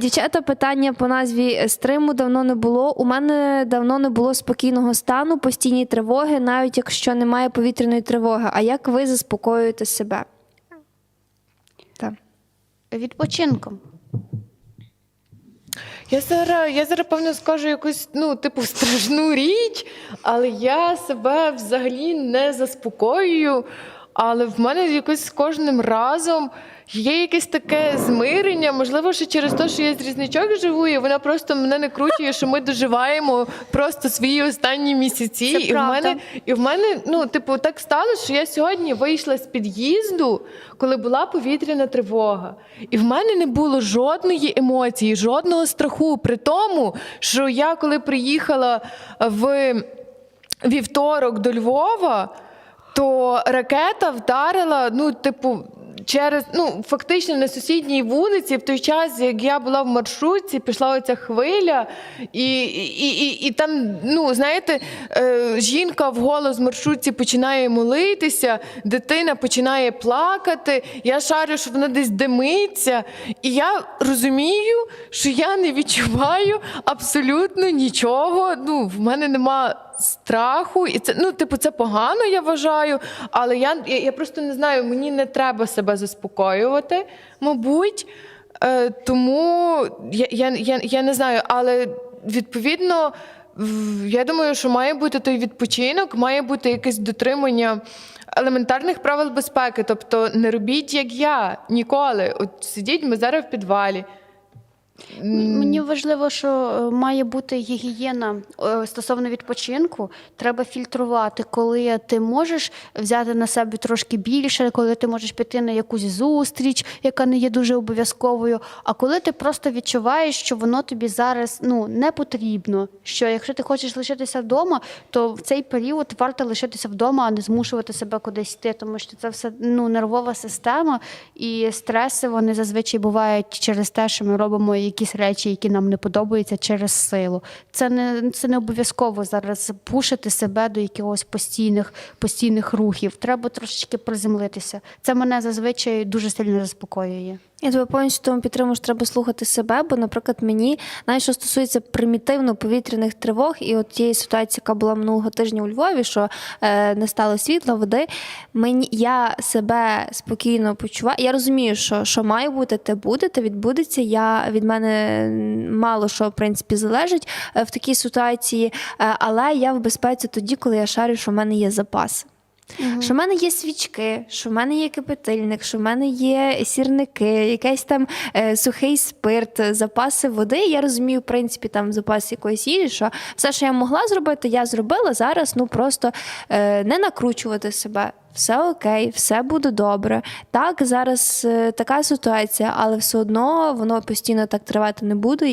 Дівчата, питання по назві стриму давно не було. У мене давно не було спокійного стану, постійні тривоги, навіть якщо немає повітряної тривоги. А як ви заспокоюєте себе? Так. Відпочинком. Я зараз, я зараз певно скажу якусь ну, типу, страшну річ, але я себе взагалі не заспокоюю. Але в мене якось з кожним разом є якесь таке змирення. Можливо, що через те, що я з різничок живу, і вона просто мене не кручує, що ми доживаємо просто свої останні місяці. Це і в мене і в мене, ну, типу, так сталося, що я сьогодні вийшла з під'їзду, коли була повітряна тривога. І в мене не було жодної емоції, жодного страху. При тому, що я коли приїхала в вівторок до Львова, то ракета вдарила, ну, типу. Через ну фактично на сусідній вулиці, в той час, як я була в маршрутці, пішла оця хвиля, і, і, і, і там, ну знаєте, е, жінка в голос маршрутці починає молитися, дитина починає плакати. Я шарю, що вона десь димиться. І я розумію, що я не відчуваю абсолютно нічого. Ну, в мене нема страху, і це ну, типу, це погано, я вважаю. Але я, я, я просто не знаю, мені не треба себе заспокоювати, мабуть. Е, тому я, я, я, я не знаю, але відповідно. Я думаю, що має бути той відпочинок, має бути якесь дотримання елементарних правил безпеки. Тобто не робіть як я ніколи. От сидіть ми зараз в підвалі. Мені важливо, що е, має бути гігієна е, стосовно відпочинку. Треба фільтрувати, коли ти можеш взяти на себе трошки більше, коли ти можеш піти на якусь зустріч, яка не є дуже обов'язковою. А коли ти просто відчуваєш, що воно тобі зараз ну не потрібно. Що якщо ти хочеш лишитися вдома, то в цей період варто лишитися вдома, а не змушувати себе кудись йти, тому що це все ну нервова система, і стреси вони зазвичай бувають через те, що ми робимо якісь речі, які нам не подобаються через силу. Це не це не обов'язково зараз пушити себе до якихось постійних постійних рухів. Треба трошечки приземлитися. Це мене зазвичай дуже сильно заспокоює. Я тебе повністю тому підтримую, що треба слухати себе, бо, наприклад, мені, навіть що стосується примітивно повітряних тривог, і от тієї ситуації, яка була минулого тижня у Львові, що е, не стало світла, води, мені я себе спокійно почуваю. Я розумію, що, що має бути, те буде, те відбудеться. Я від мене мало що в принципі залежить е, в такій ситуації, е, але я в безпеці тоді, коли я шарю, що в мене є запас. Що в мене є свічки, що в мене є кипятильник, що в мене є сірники, якийсь там е, сухий спирт, запаси води. Я розумію, в принципі, там запас якоїсь їжі, що все, що я могла зробити, я зробила зараз. Ну просто е, не накручувати себе. Все окей, все буде добре. Так, зараз е, така ситуація, але все одно воно постійно так тривати не буде.